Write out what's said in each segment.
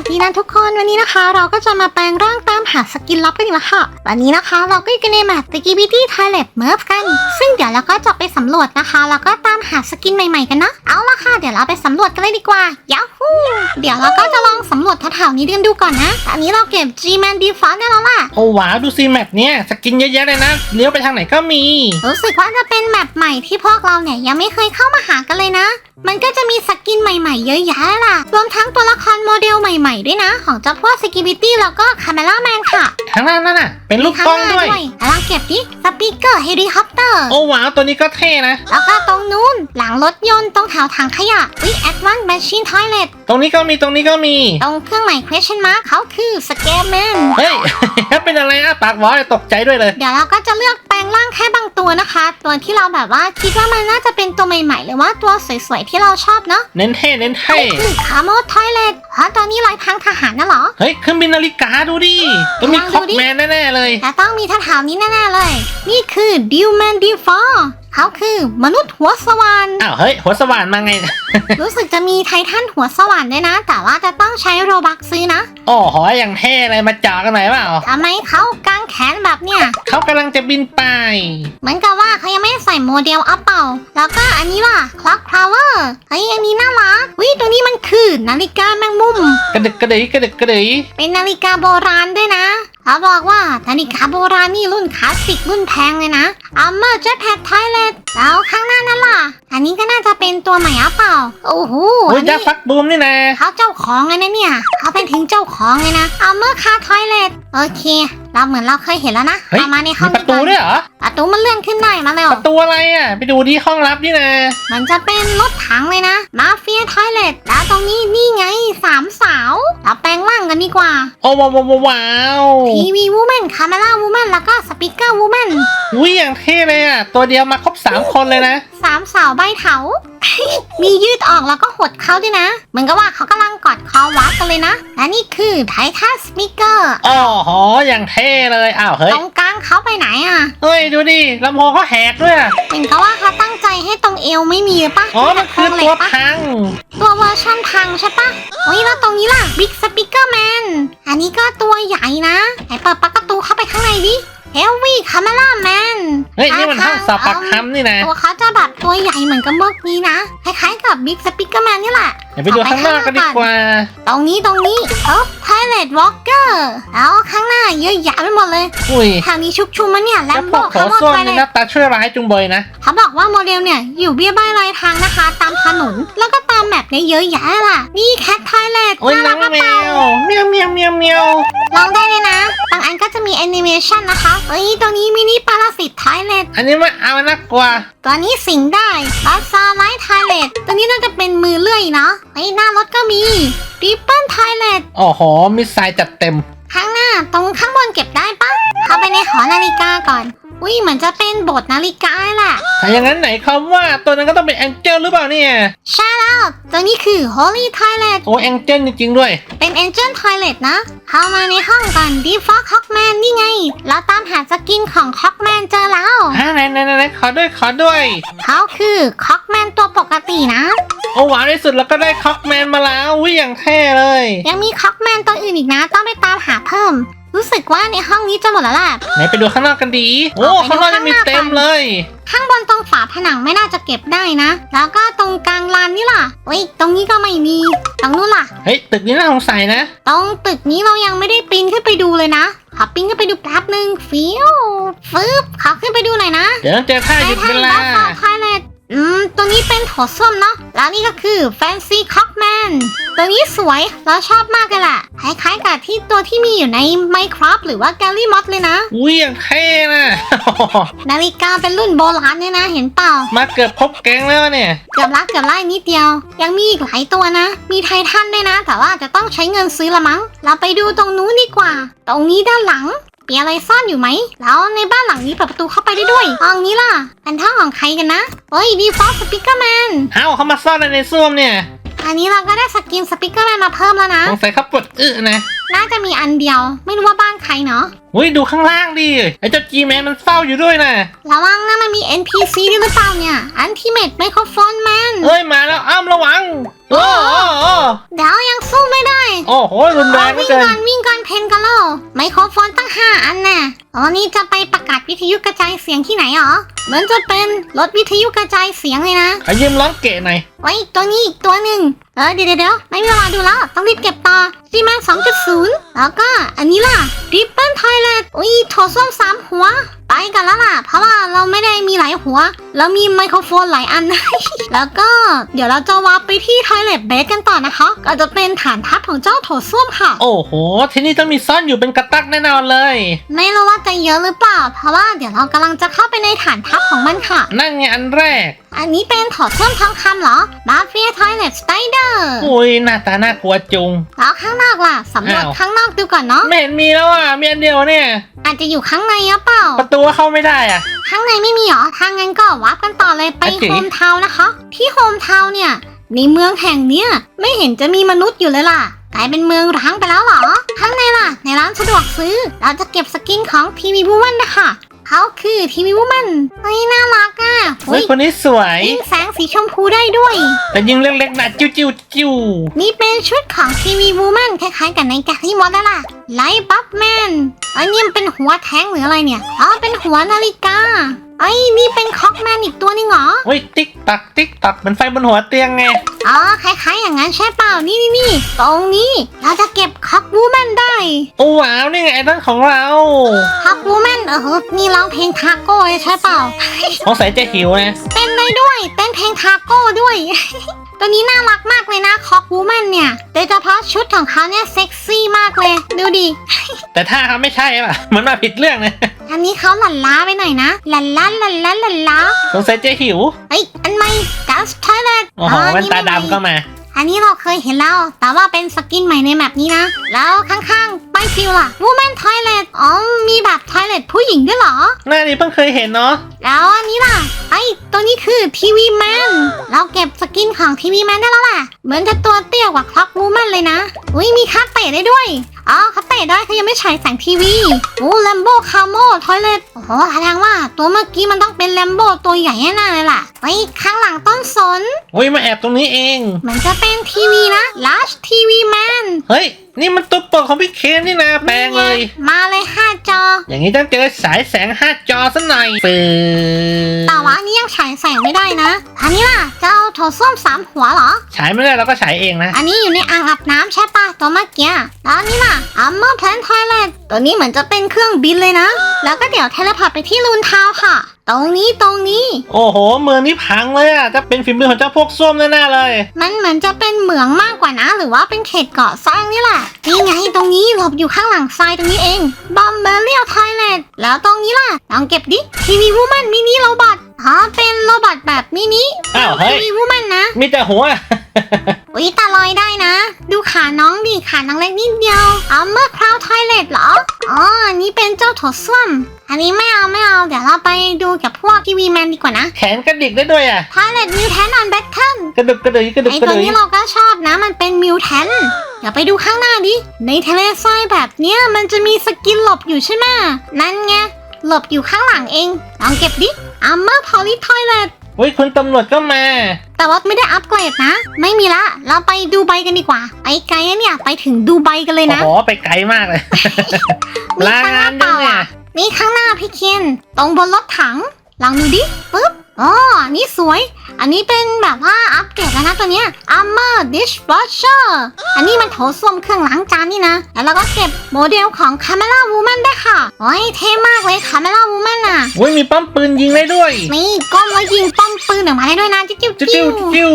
สดีนะทุกคนวันนี้นะคะ เราก็จะมาแปลงร่างตามหาสกินลับกันอีกแล้วค่ะ วันนี้นะคะ เราก็อยู่กันในแมป t ิ k i b i t y Toilet m e r f กัน ซึ่งเดี๋ยวเราก็จะไปสำรวจนะคะ แล้วก็ตามหาสกินใหม่ๆกันนะ เอาละค่ะ เดี๋ยวเราไปสำรวจกันเลยดีกว่ายาฮูเดี๋ยวเราก็จะลองสำรวจแถวๆนี้กันดูก่อนนะตอนนี้เราเก็บ G-Man Default ได้แล้วล่ะโอ้ว้าวดูสิแมปเนี้ยสกินเยอะแยะเลยนะเลี้ยวไปทางไหนก็มีรู้สึกว่าจะเป็นแมปใหม่ที่พวกเราเนี่ยยังไม่เคยเข้ามาหากันเลยนะ มันก็จะมีสกินใหม่ๆ เยอะแยะล่ะรวมทั้งตัวละครโมเดลใหม่ๆด้วยนะ ของเจ้าพวกสกิบิตี้แล้วก็คาเมล่าแมนค่ะทางหน้านั่นน่ะ เป็นลูกกล้องด้วยแล้วเราเก็บดิสปีกเกอร์เฮลิคอปเตอร์ โอ้ว้าว ตัวนี้ก็เท่นะ แล้วก็ตรงนู้น หลังรถยนต์ตรงแถวถังขยะวิแอดวานซ์แมชชีนทอยเลตตรงนี้ก็มีตรงนี้ก็มี ตรงเครื่องหมาย question mark เขาคือสแกมแมนเฮ้ย เป็นอะไรอะปากหวอเลยตกใจด้วยเลย เดี๋ยวเราก็จะเลือกแปลงร่างแค่บางตัวนะคะ ตัวที่เราแบบว่าคิดว่ามันน่าจะเป็นตัวใหม่ๆ หรือว่าตัวสวยๆ ที่เราชอบเนาะ เน้นเท่เน้นเท่คือคาโมทอยเลตฮะตอนนี้ลายพังทหารน่ะเหรอ เฮ้ยเครื่องบินนาฬิกาดูดิต้องมีลองดูคอกดิ แมนแน่ๆเลย แต่ต้องมีแถวๆนี้แน่ๆเลย นี่คือดิวแมนดีฟอ เขาคือมนุษย์หัวสว่านอ้าวเฮ้ยหัวสว่านมาไง รู้สึกจะมีไททันหัวสว่านด้วยนะ แต่ว่าจะต้องใช้โรบักซื้อนะ โอ้โหอย่างเท่เลยมาเจาะกันหน่อยเปล่าทำไมเขากางแขนแบบเนี้ยเขากำลังจะบินไป เหมือนกับว่าเขายังไม่ได้ใส่โมเดลอัพเปล่า แล้วก็อันนี้ล่ะคล็อกพาวเวอร์เฮ้ยอันนี้น่ารักวิตัวนี้มันคือนาฬิกาแมงมุม กระดึกกระดึกกระดึกกระดึกเป็นนาฬิกาโบราณด้วยนะเขาบอกว่านาฬิกาโบราณนี่รุ่นคลาสสิกรุ่นแพงเลยนะอัมเมอร์เจ็ตแพดไทเลตแล้วข้างหน้านั่นล่ะ อันนี้ก็น่าจะเป็นตัวใหม่อัพเปล่า โอ้โหโอ้ยอันจ้านี้ฟักบูมนี่นะเขาเจ้าของเลยนะเนี่ย เขาเป็นถึงเจ้าของเลยนะอัมเมอร์คาทอยเลตโอเค เราเหมือนเราเคยเห็นแล้วนะ เฮ้ย เอามาในห้อมีงประตูด้วยเหรอประตูมันเลื่อนขึ้นได้มาเร็วประตูอะไรอะ ไปดูที่ห้องลับนี่นะมันจะเป็นรถถังเลยนะ มาเฟียทอยเลตแล้วตรงนี้นี่ไงสามสาวเราแปลงร่างกันดีกว่า โอ้ว้าวว้าวว้าวทีวีวูแมนคาเมล่าวูแมนแล้วก็สปีกเกอร์วูแมนอุ้ยอย่างเท่เลยอะ ตัวเดียวมาครบสามคนเลยนะสามสาวใบเถา มียืดออกแล้วก็หดเขาด้วยนะ เหมือนกับว่าเขากำลังกอดคอวัดกันเลยนะ และนี่คือไททันสปีกเกอร์อ๋อโหอย่างเท่เลย อ้าวเฮ้ตยรงกลาง เขาไปไหนอะ เฮ้ย ดูดิลำโพงเขาแหกด้วยอะเหมือนกับว่าเขาตั้งใจให้ตรงเอวไม่มีหรือปะอ๋อ มันคือเหล็ตัวกปะพัง ตัวเวอร์ชันพังใช่ปะโอ้ยแล้วตรงนี้ล่ะบิ๊กสปีกเกอร์แมนอันนี้ก็ตัวใหญ่นะไหนเปิดประตูเข้าไปข้างในดิ เฮลวี่คาเมล่าแมนเฮ้ยนี่มันห้องสอบปากคำนี่นะตัวเขาจะแบบตัวใหญ่เหมือนกับเมื่อกี้นะ คล้ายๆกับบิ๊กสปีกเกอร์แมนนี่แหละเดี๋ยวไปดูข้างนอกกันดีกว่า ตรงนี้ตรงนี้เออไทเลตวอล์กเกอร์แล้วข้างหน้าเยอะแยะไปหมดเลยอุ้ยทางนี้ชุกชุมมันเนี่ยแลแล้วมพโบวกโถขโมยส้วมไปเลนี่ยหน้าตาช่วยร้ายจุงเบยนะ เขาบอกว่าโมเดลเนี่ยอยู่เบี้ยใบรายทางนะคะ ตามถนนแล้วก็ตามแมปเนี่ยเยอะแยะล่ะ นี่แคทไทเลตโอ้ยน้องแมวเมียวเมียวเมียวเมียวลองได้เลยนะ บางอันก็จะมีแอนิเมชันนะคะเอ้ยตัวนี้มินิปาราสิตไทเลตอันนี้ไม่เอานะกว่าตัวนี้สิงได้บัสซาไลท์ไทเลตตัวนี้น่าจะเป็นมือเลื่อยเนาะเฮ้ยหน้ารถก็มีริปเปิลไทเลตโอ้โหมิสไซล์จัดเต็ม ข้างหน้าตรงข้างบนเก็บได้ปะเข้าไปในหอนาฬิกาก่อน อุ้ยเหมือนจะเป็นโบทนาฬิกาแหละถ้าอย่างนั้นไหนคำว่าตัวนั้นก็ต้องเป็นแองเจิลหรือเปล่าเนี่ย ใช่แล้วตัวนี้คือ Holy Toilet โอ้แองเจิลจริงๆด้วย เป็น Angel Toilet นะ เข้ามาในห้องก่อน Default Cockman นี่ไง เราตามหาสกินของ Cockman เจอแล้วอ่าไหนไหนไหนไหนขอด้วยขอด้วย เขาคือ Cockman ตัวปกตินะ โอ้หวานที่สุดแล้วก็ได้คอกแมนมาแล้วอุ้ยอย่างเท่เลย ยังมี Cockman ตัวอื่นอีกนะ ต้องไปตามหาเพิ่ม รู้สึกว่าในห้องนี้จะหมดแล้วแหละไหนไปดูข้างนอกกันดี โอ้เอาไปดูข้างนอกยังมีข้างนอกเต็มเลย ข้างบนตรงฝาผนังไม่น่าจะเก็บได้นะ แล้วก็ตรงกลางลานนี่ล่ะอุ้ยตรงนี้ก็ไม่มีตรงนู้นล่ะ เฮ้ยตึกนี้น่าสงสัยนะ ตรงตึกนี้เรายังไม่ได้ปีนขึ้นไปดูเลยนะขอปีนขึ้นไปดูแป๊บหนึ่งฟิวฟึบขอขึ้นไปดูหน่อยนะ เดี๋ยวต้องเจอท่าหยุดเวลาบัฟฟาไทเลต อืม ตัวนี้เป็นโถส้วมเนาะ แล้วนี่ก็คือแฟนซีค o อกแมนตัวนี้สวย เราชอบมากเลยล่ะ คล้ายๆกับที่ตัวที่มีอยู่ใน Minecraft หรือว่า g a l l y m o d เลยนะ อุ้ยอย่างเท่นะ นาฬิกาเป็นรุ่นโบราณเนี่ยนะ เห็นเปล่า มาเกือบพบแก๊งแล้วเนี่ย เกือบละเกือบไล่นิดเดียว ยังมีอีกหลายตัวนะ มีไททันด้วยนะ แต่ว่าจะต้องใช้เงินซื้อละมั้ง เราไปดูตรงนู้นดีกว่า ตรงนี้ด้านหลัง มีอะไรซ่อนอยู่ไหม แล้วในบ้านหลังนี้เปิดประตูเข้าไปได้ด้วยห้องนี้ล่ะเป็นห้องของใครกันนะเฮ้ยดีฟอสสปิเกอร์แมนเอ้าเขามาซ่อนอะไรในส้วมเนี่ย อันอันนี้เราก็ได้สกินสปิเกอร์แมนมาเพิ่มแล้วนะสงสัยเขาปวดอึนะ น่าจะมีอันเดียว ไม่รู้ว่าบ้านใครเนาะอุ้ยดูข้างล่างดิไอ้เจ้าจีแมนมันเฝ้าอยู่ด้วยนะระวังนะมันมี NPC ด้วยหรือเปล่าเนี่ยอันที่เมดไมโครโฟนแมนเอ้ยมาแล้วอ้ามระวังโอ้โอ้โอ้เดี๋ยวยังสู้ไม่ได้โอ้โหรุนแรงเหลือวิ่งเกิก่อนนวิ่งก่อนเพนกันแล้วไมโครโฟนตั้งห้าอันน่ะวันนี้จะไปประกาศวิทยุกระจายเสียงที่ไหนหรอเหมือนจะเป็นรถวิทยุกระจายเสียงเลยนะ ขอยืมร้องเกะหน่อยไว้อีกตัวนี้อีกตัวหนึ่งเออเดี๋ยวเดี๋ยวเดี๋ยวไม่มีเวลาดูแล้ว ต้องรีบเก็บต่อ จีแมนสองจุดศูนย์แล้วก็อันนี้ล่ะริปเปิลไทยแลนด์อุ้ยโถส้วมสามหัว ไปกันแล้วล่ะ เพราะว่าเราไม่ได้มีหลายหัว เรามีไมโครโฟนหลายอัน แล้วก็เดี๋ยวเราจะวาร์ปไปที่ทอยเลทเบสกันต่อนะคะ ก็จะเป็นฐานทัพของเจ้าโถส้วมค่ะ โอ้โห ที่นี่ต้องมีซ่อนอยู่เป็นกระตักแน่นอนเลย ไม่รู้ว่าจะเยอะหรือเปล่า เพราะว่าเดี๋ยวเรากำลังจะเข้าไปในฐานทัพของมันค่ะ นั่นไงอันแรก อันนี้เป็นถอดส้วมทองคำเหรอมาเฟียทอยเลทสไตเดอร์อุ้ยหน้าตาน่ากลัวจุงแล้วข้างนอกล่ะสำรวจอ้าว ข้างนอกดูก่อนเนาะไม่เห็นมีแล้วอะมีอันเดียวเนี่ย อาจจะอยู่ข้างในหรือเปล่า ประตูก็เข้าไม่ได้อะ ข้างในไม่มีหรอทางงั้นก็วับกันต่อเลยไปโอเค โฮมทาวน์นะคะ ที่โฮมทาวน์เนี่ย ในเมืองแห่งเนี้ยไม่เห็นจะมีมนุษย์อยู่เลยล่ะ กลายเป็นเมืองร้างไปแล้วเหรอ ข้างในล่ะ ในร้านสะดวกซื้อ เราจะเก็บสกินของทีวีวูแมนนะคะ เขาคือทีวีวูแมนเฮ้ยน่ารักอะเฮ้อุ้ยยคนนี้สวย ยิงแสงสีชมพูได้ด้วย แต่ยิงเล็กๆนะจิ้วจิ้วจิ้วนี่เป็นชุดของทีวีวูแมนคล้ายๆกับในแกรี่มอสนั่นแหละไลท์บัฟแมนอันนี้มันเป็นหัวแท้งหรืออะไรเนี่ยอ๋อเป็นหัวนาฬิกา ไอ้ยนี่เป็นคอกแมนอีกตัวนึงเหรอ เฮ้ยติ๊กตักติ๊กตักเหมือนไฟบนหัวเตียงไง อ๋อ คล้ายๆ อย่างนั้นใช่เปล่า นี่นี่นี่ตรงนี้เราจะเก็บคอกวูแมนได้โอ้ว้าวนี่ไงไอ้นั่นของเราคอกวูแมนเออนี่ร้องเพลงทาโก้เลยใช่เปล่า สงสัยจะหิวนะ เต้นได้ด้วย เต้นเพลงทาโก้ด้วย ตัวนี้น่ารักมากเลยนะคอกวูแมนเนี่ยโดยเฉพาะชุดของเขาเนี่ยเซ็กซี่มากเลย ดูดิ แต่ถ้าเขาไม่ใช่ป่ะเหมือนมาผิดเรื่องนะอันนี้เขาหลั่นล้าไปหน่อยนะหลั่นล้าหลั่นล้าหลั่นล้าสงสัยจะหิวเฮ้ยอันใหม่กัสทอยเลตโอ้โหแว่นตาดำก็มา อันนี้เราเคยเห็นแล้ว แต่ว่าเป็นสกินใหม่ในแมปนี้นะ แล้วข้างๆไป ฟิลล่ะ Woman Toilet อ๋อ มีแบบทอยเลตผู้หญิงด้วยเหรอ หน้านี้เพิ่งเคยเห็นเนาะ แล้วอันนี้ล่ะ ไอ้ตัวนี้คือทีวีแมนเราเก็บสกินของทีวีแมนได้แล้วล่ะ เหมือนจะตัวเตี้ยกว่าคล็อกวูแมนเลยนะ อุ้ยมีคัตเตะได้ด้วย อ๋อคัตเตะได้เขายังไม่ฉายแสงทีวีโอ้แลมโบคาโมทอยเลตโอ้โหแสดงว่าตัวเมื่อกี้มันต้องเป็นแลมโบตัวใหญ่แน่ๆเลยล่ะไอ้ยข้างหลังต้นสนอุ้ยมาแอบตรงนี้เองเหมือนจะเป็นทีวีนะ Large TV Man เฮ้ย นี่มันตัวโปรดของพี่เคนนี่นะแปลงเลย มาเลยห้าจอ อย่างนี้ต้องเจอสายแสงห้าจอซะหน่อยฟืดแต่ว่าอันนี้ยังฉายแสงไม่ได้นะ อันนี้ล่ะเจ้าโถส้วมสามหัวเหรอ ฉายไม่ได้เราก็ฉายเองนะ อันนี้อยู่ในอ่างอาบน้ำใช่ปะตัวเมื่อกี้แล้วอันนี้ล่ะ Armor Plan Toilet ตัวนี้เหมือนจะเป็นเครื่องบินเลยนะ แล้วก็เดี๋ยวเทเลพอร์ตไปที่ลูนทาวน์ค่ะ ตรงนี้ตรงนี้ โอ้โห เมืองนี้พังเลยอะจะเป็นฝีมือของเจ้าพวกส้วมแน่ๆเลย มันเหมือนจะเป็นเหมืองมากกว่านะ หรือว่าเป็นเขตเกาะสร้างนี่แหละ นี่ไงตรงนี้หลบอยู่ข้างหลังทรายตรงนี้เอง บอมเบอร์เรียลทอยเลตแล้วตรงนี้ล่ะลองเก็บดิทีวีวูแมนมินิโรบอท อ๋อเป็นโรบอทแบบมินิอ้าวเฮ้ทียวีวูแมนนะ มีแต่หัว อุ้ยตาลอยได้นะ ดูขาน้องดิขาน้องเล็กนิดเดียวเอาเมื่อคราวทอยเลตเหรอ อ๋ออันนี้เป็นเจ้าโถส้วม อันนี้ไม่เอาไม่เอา เดี๋ยวเราไปดูกับพวกทีวีแมนดีกว่านะแขนกระดิกได้ด้วยอะทอยเลตมิวแทนออนแบทเทิลกระดุกกระดิกกระดุกไอกระตัวดิกนี้เราก็ชอบนะ มันเป็นมิวแทนเดี๋ยวไปดูข้างหน้าดิ ในทะเลทรายแบบเนี้ยมันจะมีสกินหลบอยู่ใช่ไหมนั่นไง หลบอยู่ข้างหลังเอง ลองเก็บดิ อัมเมอร์พอลิทอยเลตอุ้ยคุณตำรวจก็มา แต่ว่าไม่ได้อัปเกรดนะ ไม่มีละ เราไปดูใบกันดีกว่า ไปไกลนะเนี่ย ไปถึงดูใบกันเลยโอ้นะโหไปไกลมากเลยมีลาข้างหงาน้านเปด้ล่าวยเนี่ยอะนี่ข้างหน้าพี่เคนตรงบนรถถังลองดูดิปึ๊บ อ๋อนี่สวย อันนี้เป็นแบบว่าอัปเกรดแล้วนะตัวเนี้ย Armor Dishwasher อันนี้มันโถส้วมเครื่องล้างจานนี่นะ แล้วเราก็เก็บโมเดลของ Camera Woman ได้วยค่ะโอ้ยเท่มากเลย Camera Woman อะอุ้ยมีป้อมปืนยิงได้ด้วย นี่ก้มแล้วยิงป้อมปืนออกมาได้ด้วยนะจิ้วจิ้วจิ้วจิ้จิ้ววจิ้ว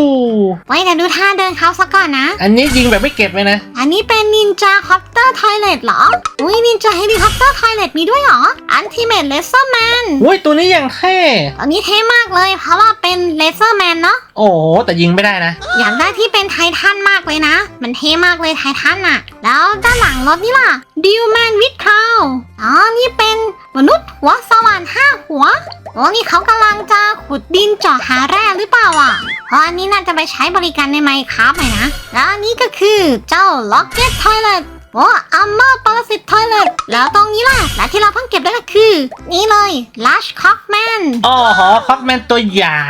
ไว้แต่ดูท่าเดินเขาซะก่อนนะ อันนี้ยิงแบบไม่เก็บเลยนะ อันนี้เป็นนินจาคอปเตอร์ทอยเลตเหรอ อุ้ยนินจาเฮลิคอปเตอร์ทอยเลตมีด้วยเหรอ อันทิเมตเลเซอร์แมนอุ้ยตัวนี้อย่างเท่อันนี้เท่มากเลย เพราะว่าเป็นเลเซอร์แมนเนาะ โอ้โหแต่ยิงไม่ได้นะ อยากได้ที่เป็นไททันมากเลยนะ มันเท่มากเลยไททันอะแล้วด้านหลังรถนี่ล่ะดิวแมนวิดคราวอ๋อ นี่เป็นมนุษย์หัวสว่านห้าหัวโอ้นี่เขากำลังจะขุดดินเจาะหาแร่หรือเปล่าอะ เพราะอันนี้น่าจะไปใช้บริการในไมค์ครับหน่อยนะ แล้วอันนี้ก็คือเจ้าล็อกเก็ตทอยเลต โอ้อัมเมอร์ปรสิตทอยเลตแล้วตรงนี้ล่ะและที่เราเพิ่งเก็บได้ก็คือ นี่เลยลัชคอกแมนโอ้โหคอกแมนตัวใหญ่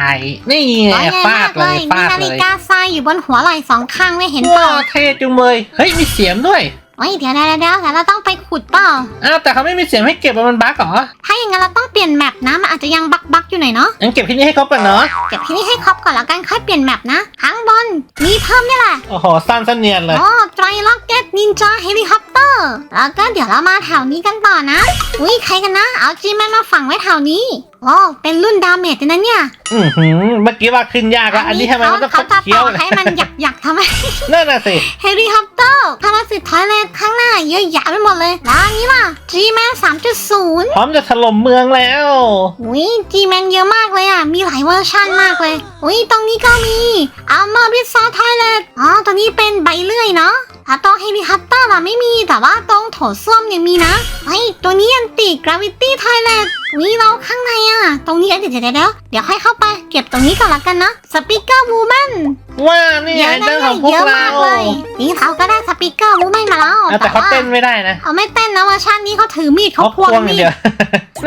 นี่ไงตัวใหญ่ฟามากดเลเลยยฟามีดนาเลฬิยกาทรายอยู่บนหัวไหล่สองข้างไม่เห็นเปว้าล่าวเท่จุงเลยเฮ้ยมีเสียงด้วยเฮ้ยเดี๋ยวเดี๋ยวเดี๋ยวแต่เราต้องไปขุดเปล่า อ้าวแต่เขาไม่มีเสียงให้เก็บอะมันบั๊กเหรอถ้าอย่างนั้นเราต้องเปลี่ยนแมปนะมันอาจจะยังบักบักๆอยู่หน่อยเนาะงั้นเก็บที่นี่ให้ครบก่อนเนาะเก็บที่นี่ให้ครบก่อนแล้วกันค่อยเปลี่ยนแมปนะข้าง บนมีเพิ่มนี่แหละ โอ้โหสั้นเสนียนเลยโอ้ไตรล็อกเก็ตนินจาเฮลิคอปเตอร์ แล้วก็เดี๋ยวเรามาแถวนี้กันต่อนะ อุ้ยใครกันนะ เอาจีแมนมาฝังไว้แถวนี้โอ้เป็นรุ่นดาเมจเลยนะเนี่ย อือหือ เมื่อกี้ว่าขึ้นยากแล้วอันนี้ทำไมมันต้องเขาขับจะเคี้ยต่วอให้มันหยักหยักๆทำไม นั่นน่ะสิ เฮลิคอปเตอร์พาราสิตทอยเลทข้างหน้าเยอะแยะไปหมดเลย แล้วอันนี้ล่ะ G-Man 3.0พร้อมจะถล่มเมืองแล้วอุ้ย G-Man เยอะมากเลยอะมีหลายเวอร์ชันมากเลยอุ้ยตรงนี้ก็มี Armor b i s a t o i l e t อ๋อตัวนี้เป็นใบเลื่อยเนาะถ้าตรงเฮลิคอปเตอร์ล่ะไม่มีแต่ว่าตรงโถส้วมเนี่ยมีนะไอ้ตัวนี้ยันติกราวิตี้ไทยเลทอุ้ยเราข้างในอะ ตรงนี้เดี๋ยวเดี๋ยวเดี๋ยวเดี๋ยวค่อยเข้าไป เก็บตรงนี้ก่อนละกันนะสปีกเกอร์วูแมนว่านี่เยไงอะนะเรื่องของพวเยกอะเรามากเลยนี่เขาก็ได้สปีกเกอร์วูแมนมาแล้วอะแต่เขาว่าเต้นไม่ได้นะเขาไม่เต้นนะเวอร์ชันนี้เขาถือมีดเขาเขาควงควงอมีย่างดเดียว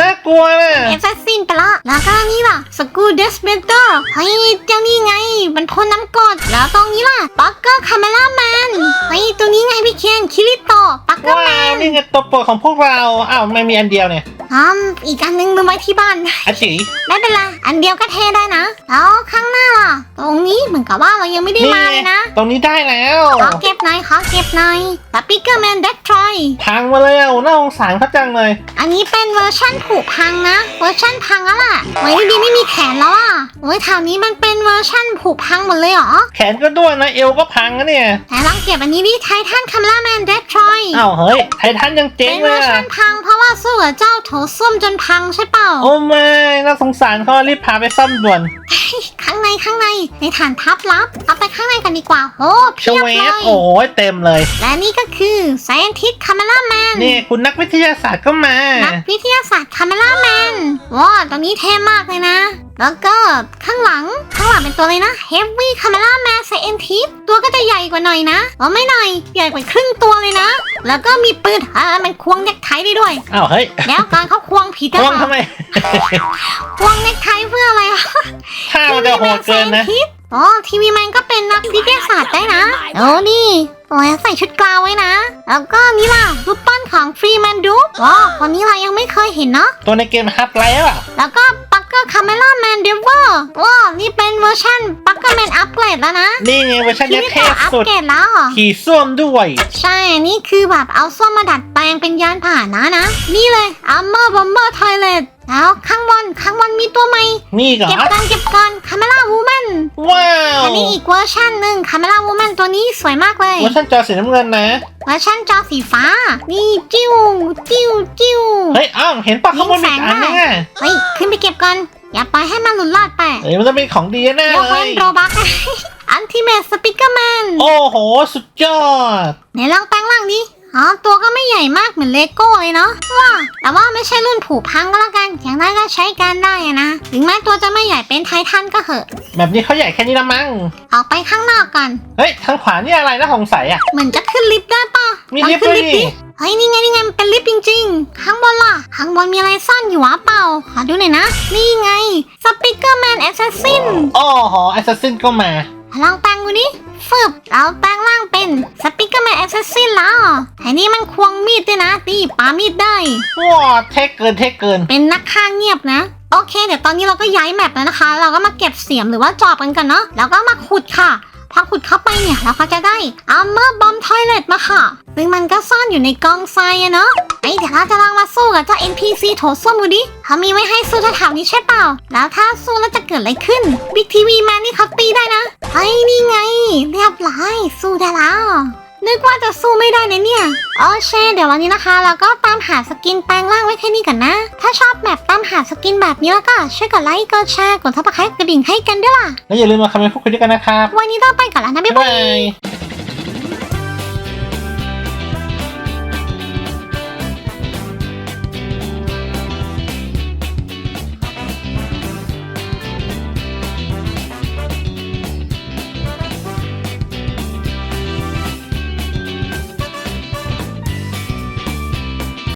น่ากลัวนะเอฟเซซินไปละแล้วก็นี่ล่ะสกูเดสเบเตอร์เฮ้ยเจ้านี่ไงมันพ่นน้ำกรดแล้วตรงนี้ล่ะปักเกอร์คาเมล่าแมนเฮ้ยตัวนี้ไงพี่เคนคิริโตปักเกอร์ว้าแมวนนี่ไงตัวโปรดของพวกเราอ้าวไม่มีอันเดียวเนี่ยอืมอีกอันนึงลืมไว้ที่บ้านอาจิไม่เป็นไรอันเดียวก็เทได้นะแล้วข้างหน้าล่ะ ตรงนี้เหมือนกับว่าเรายังไม่ได้มาเลยนะ ตรงนี้ได้แล้วขอเก็บหน่อยขอเก็บหน่อยสปิกเกอร์แมนเด็กทรอยพังมาเลยอะน่าสงสารเขาจังเลย อันนี้เป็นเวอร์ชั่นผุพังนะ เวอร์ชั่นพังแล้วล่ะเฮ้ยดีไม่มีแขนแล้วอะโอ้ยแถวนี้มันเป็นเวอร์ชั่นผุพังหมดเลยเหรอ แขนก็ด้วยนะเอวก็พังนะเนี่ยแต่ลองเก็บอันนี้ดิไททันคัมล่าแมนเด t ทรอยอ้าวเฮ้ยไททันยังเจ๊เป็งนเลเวยอร์ชัอะนพังเพราะว่าสู้กับเจ้าโถส้วมจนพังใช่เปล่า โอ้ไม่น่าสงสารเขารีบพาไปซ่อมด่วน ข้างในข้างในในฐานทัพลับเอาไปข้างในกันดีกว่า โอ้ชเพียบเวเลฟย โอ้ยเต็มเลย และนี่ก็คือ Scientist Camera Man นี่คุณนักวิทยาศาสตร์ก็มา นักวิทยาศาสตร์คาเมล่าแมนว้าวตรงนี้เท่มากเลยนะ แล้วก็ข้างหลัง ข้างหลังเป็นตัวเลยนะ Heavy Camera Man Scientist ตัวก็จะใหญ่กว่าหน่อยนะอ๋อไม่หน่อย ใหญ่กว่าครึ่งตัวเลยนะ แล้วก็มีปืนอ่ามันควงเน็กไทได้ด้วย อ้าวเฮ้ยแล้วการเขาควงผิดควงนะทำไม ควงเน็กไทเพื่ออะไรอะท่ามันจะโหดเกินนะ อ๋อทีวีแมนก็เป็นนักวิทยาศาสตร์ได้นะโอ้นี่โอ้ยใส่ชุดกลาวไว้นะ แล้วก็นี่ล่ะรูปปั้นของฟรีแมนดูว้าวคนนี้เรายังไม่เคยเห็นเนาะตัวในเกมฮับไลท์อะแล้วก็ปั กเกอร์คาเมล่าแมนเดเวอร์ว้าวนี่เป็นเวอร์ชันปักเกอร์แมนอัปเกรดแล้วนะนี่ไงเวอร์ชันที่ยักนี่ษ์เทต่อพอัปสุด เกรดแล้วเหรอขี่ส้วมด้วย ใช่ นี่คือแบบเอาส้วมมาดัดแปลงเป็นยานพาหนะนะ นี่เลยอัมเมอร์บอมเบอร์ทอยเลต แล้วข้างบนข้างบนมีตัวใหม่นี่ก่อเก็บนกันเก็บกันคาเมล่าวูแมนว้าวอันนี้อีกเวอร์ชันหนึ่งคาเมล่าวูแมนตัวนี้สวยมากเลยเวอร์ชันจอสีน้ำเงินนะเวอร์ชันจอสีฟ้า นี่จิ้วจิ้วจิ้วเฮ้ยอ้าวเห็นปะข้างบนมีอีกอันนึงอะเฮ้ยขึ้นไปเก็บกันอย่าปล่อยให้มันหลุดรอดไปเอ้ยมันจะเป็นของดีแน่ยกเลเว้นยโรบักอันติเม e สปิเกอร์แมนโอ้โห สุดยอดไหนลองแปลงร่างดิ อ๋อตัวก็ไม่ใหญ่มากเหมือนเลโก้เลยเนาะว่าแต่ว่าไม่ใช่รุ่นผูพังก็แล้วกันอย่างนั้นก็ใช้การได้อะนะถึงแม้ตัวจะไม่ใหญ่เป็นไททันก็เหอะ แบบนี้เขาใหญ่แค่นี้ละมั้ง ออกไปข้างนอกก่อน เฮ้ยทางขวานี่อะไรนะสงสัยอะ เหมือนจะขึ้นลิฟต์ได้ปะมีลองลิฟต์ขึ้นด้วยลิฟต์ดินี่เฮ้ยนี่ไงนี่ไงมันเป็นลิฟต์จริง ๆ ข้างบนล่ะ ข้างบนมีอะไรซ่อนอยู่วะเปล่า ขอดูหน่อยนะ นี่ไงสปิเกอร์แมนแอสซัสซินโอ้โหแอสซัสซินก็มาลองแปลงดูดิ ฝึบเราแปลงร่างเป็นสปิเกอร์แมนแอสซัสซินแล้วไอ้นี่มันควงมีดด้วยนะตีปามีดได้ ว้าเท่เกินเท่เกิน เป็นนักฆ่าเงียบนะ โอเค เดี๋ยวตอนนี้เราก็ย้ายแมปแล้วนะคะ เราก็มาเก็บเสียมหรือว่าจอบกันกันเนาะแล้วก็มาขุดค่ะ พอขุดเข้าไปเนี่ยเราก็จะได้ Armor Bomb Toilet มาค่ะซึ่งมันก็ซ่อนอยู่ในกองทรายอะเนาะไอเดี๋ยวเราจะลองมาสู้กับเจ้า NPC โถส้วมดูดิเขามีไว้ให้สู้แถวๆนี้ใช่เปล่า แล้วถ้าสู้แล้วจะเกิดอะไรขึ้น Big TV Man นี่เขาตีได้นะเฮ้นี่ไง เรียบร้อยสู้ได้แล้วนึกว่าจะสู้ไม่ได้นะเนี่ย โอเค เดี๋ยววันนี้นะคะ เราก็ตามหาสกินแปลงร่างไว้แค่นี้ก่อนนะ ถ้าชอบแบบตาม กินแบบนี้แล้วก็ช่วยกดไลค์กดแชร์กดทับสไครต์กระดิ่งให้กันด้วยล่ะ แล้วอย่าลืมมาคอมเมนต์พูดคุยด้วยกันนะครับ วันนี้ต้องไปก่อนแล้วนะบ๊ายบ๊ายบายบาย